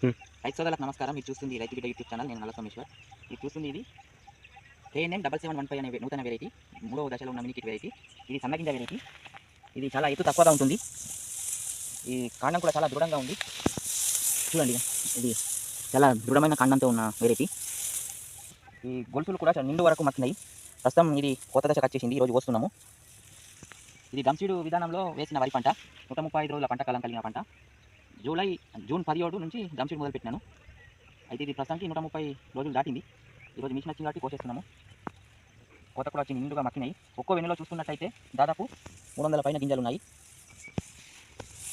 Hmm. రైతు సోదరులకు నమస్కారం. మీరు చూస్తుంది రైతు బిడ్డ యూట్యూబ్ ఛానల్. నేను నల్ల సోమేశ్వర్. మీరు చూస్తుంది ఇది KNM double seven one five అనే నూతన వెరైటీ మూడవ దశలో ఉన్న మినికిట్ వెరైటీ ఇది సన్నగింజ వెరైటీ ఇది చాలా ఎత్తు తక్కువగా ఉంటుంది. ఈ కాండం కూడా చాలా దృఢంగా ఉంది. చూడండి ఇది చాలా దృఢమైన కాండంతో ఉన్న వెరైటీ ఈ గొలుసులు కూడా నిండు వరకు మక్కినాయి ప్రస్తుతం ఇది కొత్త దశకు వచ్చేసింది ఈరోజు వస్తున్నాము ఇది గంసీడు విధానంలో వేసిన వరి పంట. నూట ముప్పై ఐదు రోజుల పంట కాలం కలిగిన పంట. జూలై జూన్ పదిహేడు నుంచి డంసీడ్ మొదలు పెట్టినాను అయితే ఇది ప్రస్తుతానికి నూట ముప్పై రోజులు దాటింది. ఈరోజు మిషన్ వచ్చింది కాబట్టి కోసేస్తున్నాము. కోత కూడా వచ్చింది నిండుగా మక్కినాయి. ఒక్కో వెన్నులో చూసుకున్నట్టయితే దాదాపు మూడు వందల పైన గింజలు ఉన్నాయి.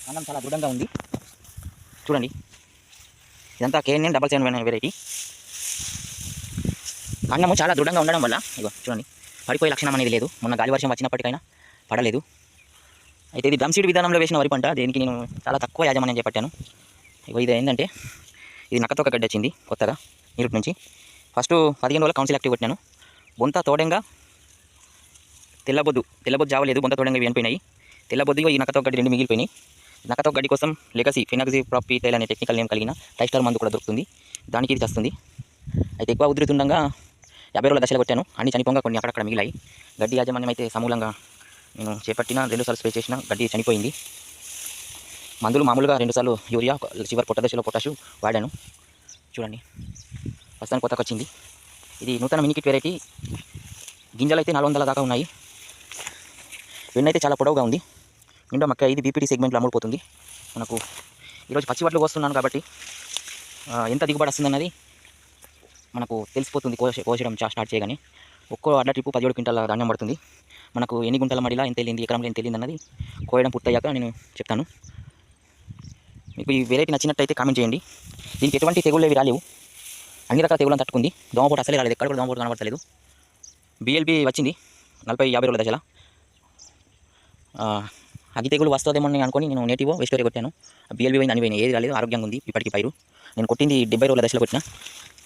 అన్నం చాలా దృఢంగా ఉంది. చూడండి. ఇదంతా కేఎన్ఎన్ డబల్ సెవెన్ వెరైటీ అన్నము చాలా దృఢంగా ఉండడం వల్ల ఇగో చూడండి. పడిపోయే లక్షణం అనేది లేదు. మొన్న గాలి వర్షం వచ్చినప్పటికైనా పడలేదు. అయితే ఇది డ్రమ్ సీడ్ విధానంలో వేసిన వరి పంట. దీనికి నేను చాలా తక్కువ యాజమాన్యం చేపట్టాను. ఇగో ఇది ఏంటంటే ఇది నక్కతో ఒక గడ్డ వచ్చింది కొత్తగా నీరుటి నుంచి. ఫస్ట్ పదిహేను రోజుల కౌన్సిల్ యాక్టివ్ పెట్టినాను బొంత తోడంగా తెల్లబొద్దు తెల్లబొద్దు జావలేదు బొంత తోడంగా వినిపోయినాయి. తెల్లబొద్దు ఈ నక్కతో గడ్డి రెండు మిగిలిపోయినాయి. నక్కతో గడ్డి కోసం లెగసీ ఫినాక్సీ ప్రాపీ టైల్ అనే టెక్నికల్ నేమ్ కలిగిన టైస్టార్ మందు కూడా దొరుకుతుంది. దానికి ఇది వస్తుంది అయితే ఎక్కువ ఉధృతుండగా యాభై రోజుల దశలో కొట్టాను. అన్ని చనిపోగా కొన్ని అక్కడక్కడ మిగిలాయి. గడ్డి యాజమాన్యం అయితే సమూలంగా నేను చేపట్టిన రెండుసార్లు స్ప్రే చేసిన గడ్డి చనిపోయింది. మందులు మామూలుగా రెండుసార్లు యూరియా చివరి పొట్ట దశలో పొటాషు వాడాను. చూడండి. ప్రస్తుతానికి కొత్తకు వచ్చింది. ఇది నూతన మినికిట్ వెరైటీ. గింజలు అయితే నాలుగు వందల దాకా ఉన్నాయి. వెన్నైతే అయితే చాలా పొడవుగా ఉంది. నిండా మక్క ఇది బీపీటీ సెగ్మెంట్లో అమ్ముడుపోతుంది. మనకు ఈరోజు పచ్చి వడ్లు కోస్తున్నాను కాబట్టి ఎంత దిగుబడి వస్తుందన్నది మనకు తెలిసిపోతుంది. కోస కోసడం స్టార్ట్ చేయగానే. ఒక్కో అడ్ల ట్రిప్పు పదిహేడు క్వింటాల ధాన్యం పడుతుంది. మనకు ఎన్ని గుంటల మడిలా ఎంత వెళ్ళింది ఎకరంలో ఎంత వెళ్ళింది అన్నది కోయడం పూర్తయ్యాక నేను చెప్తాను. మీకు ఈ వెరైటీ నచ్చినట్టయితే కామెంట్ చేయండి. దీనికి ఎటువంటి తెగుళ్ళు ఏవి రాలేవు. అన్ని రకాల తెగులను తట్టుకుంది. దోమపోటు అసలే రాలేదు. ఎక్కడ కూడా దోమపోటు కనబడతలేదు. బిఎల్బి వచ్చింది. నలభై యాభై రోజుల దశల. అగ్గి తెగులు వస్తుందేమో అని అనుకుని నేను నేటివో వెస్టోరీ కొట్టాను. బిఎల్బి పోయింది అని ఏది రాలేదు ఆరోగ్యంగా ఉంది. ఇప్పటికి పైరు. నేను కొట్టింది డెబ్బై రోజుల దశలో కొట్టిన.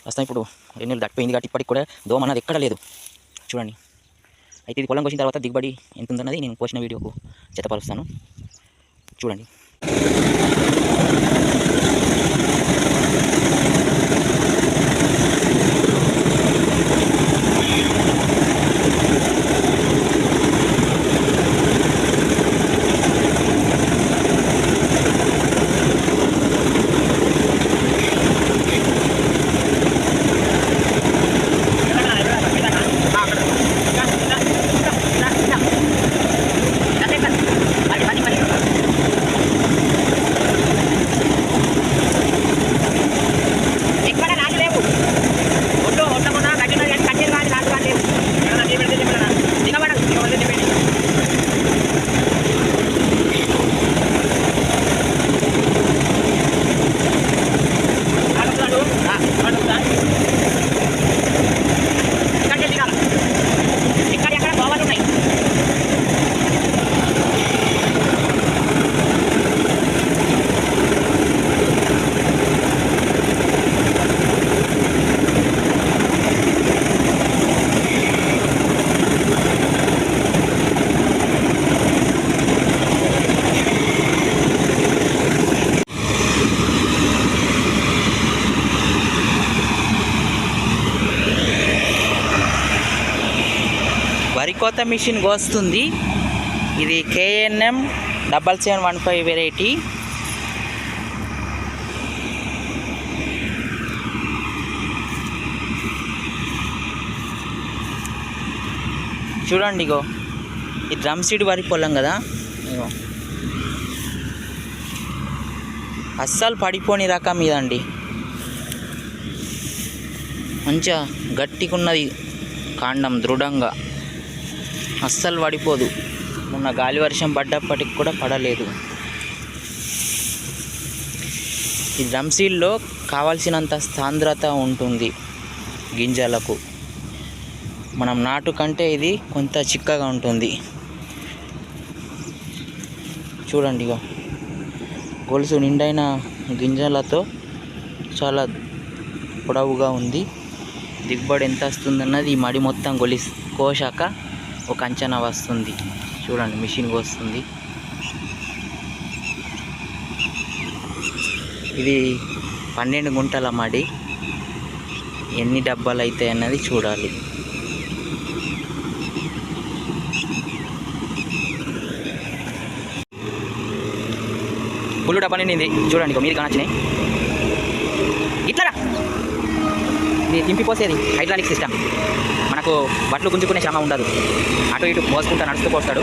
ప్రస్తుతం ఇప్పుడు రెండు నెలలు దాటిపోయింది కాబట్టి ఇప్పటికి కూడా దోమ అన్నది ఎక్కడ లేదు. చూడండి. అయితే ఇది పొలం కోసిన తర్వాత దిగుబడి ఎంత ఉందన్నది నేను కోసిన వీడియోకు జతపరుస్తాను చూడండి. కొత్త మిషన్ వస్తుంది. ఇది KNM double seven one five variety చూడండి ఇగో ఈ డ్రమ్ సీడ్ వరి పొలం కదా? ఇగో. అస్సలు పడిపోని రకం ఇదండి. మంచిగా గట్టిగున్నది కాండం దృఢంగా. అస్సలు పడిపోదు మొన్న గాలి వర్షం పడ్డప్పటికి కూడా పడలేదు. ఈ డ్రమ్సీల్లో కావాల్సినంత సాంద్రత ఉంటుంది గింజలకు. మనం నాటు కంటే ఇది కొంత చిక్కగా ఉంటుంది. చూడండి ఇగో. గొలుసు నిండైన గింజలతో చాలా పొడవుగా ఉంది. దిగుబడి ఎంత వస్తుందన్నది ఈ మడి మొత్తం గొలి కోసాక ఒక అంచనా వస్తుంది. చూడండి మిషన్ వస్తుంది. ఇది పన్నెండు గుంటల మడి. ఎన్ని డబ్బాలు అవుతాయి అన్నది చూడాలి. ఫుల్ డబ్బా నిండింది చూడండి మీరు కానొచ్చినాయి ఇట్లా ఇది తింపిపోసేది హైడ్రాలిక్ సిస్టమ్. మనకు బట్టలు గుంజుకునే శ్రమ ఉండదు. అటు ఇటు మోసుకుంటా నడుస్తూ పోస్తాడు.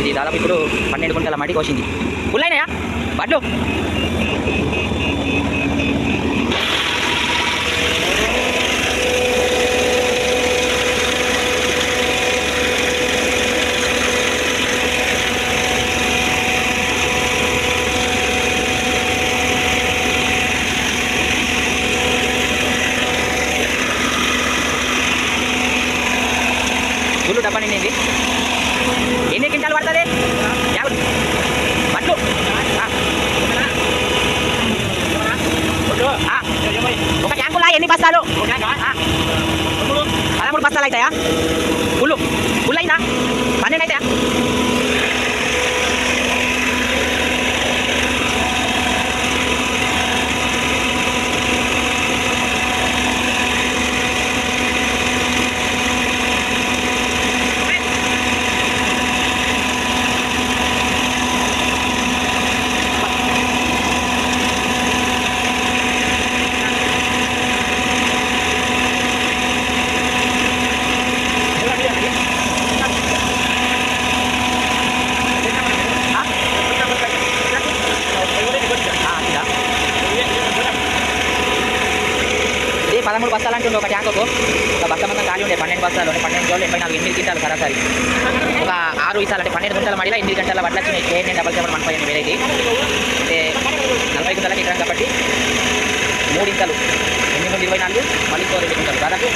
ఇది దాదాపు ఇప్పుడు పన్నెండు గుంటల మడి కోసింది. ఫుల్ అయినాయా బట్లు ఫుల్ డబ్బా నిండింది ఎన్ని క్వింటాలు పడుతుంది యాభై బట్లు ఆ. ఆ. ఒక ట్యాంకులా ఎన్ని బస్తాలు ఆ. పదమూడు బస్తాలు అవుతాయా ఫుల్ ఫుల్ అయిందా పన్నెండు అవుతాయా ఆ, ఇదా? ఇది పదమూడు బస్తాలు అంటుండే ఒక ట్యాంకుకు ఒక బస్తా మొత్తం ఖాళీ ఉండే పన్నెండు బస్తాలు పన్నెండు రోజులు ఎనభై నాలుగు ఎనిమిది క్వింటాలు సరాసరి. ఒక ఆరు ఇసాలు అంటే పన్నెండు గుంటల మడిలో ఎనిమిది గంటల వడ్ల వచ్చినాయి. KNN double seven one five వేరేది. అంటే నలభై గుంటలకి ఎకరం కాబట్టి మూడు ఇంతలు ఎనిమిది నుండి ఇరవై నాలుగు మళ్ళీ ఇంకో రెండు గుంటలు. దాదాపు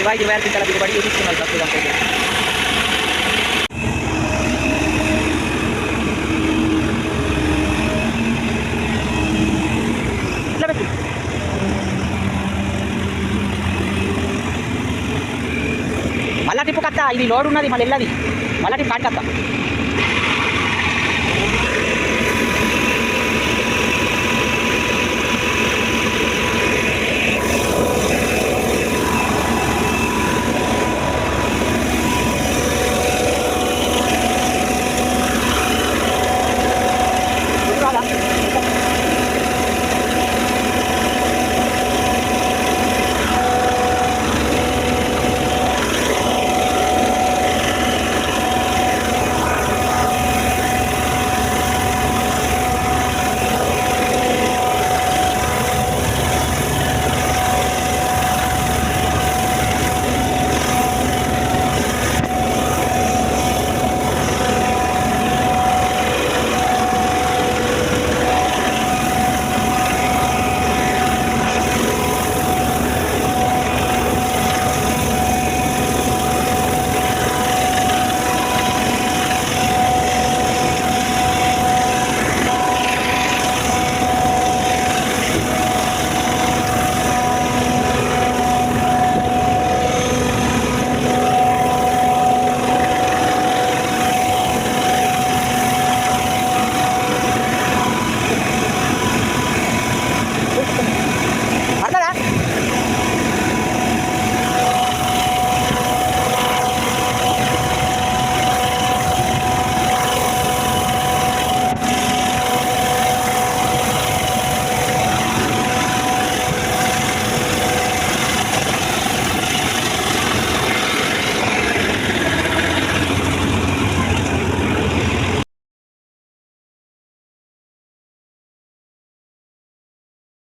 ఇరవై ఇరవై ఆరు క్వింటాల దిగుబడి చూపిస్తున్నారు ప్రస్తుతం అయితే. ఇట్లా పెట్టు మళ్ళా టిప్పు కత్త ఇది లోడ్ ఉన్నది మళ్ళీ వెళ్ళది మళ్ళీ కాడికి కాడి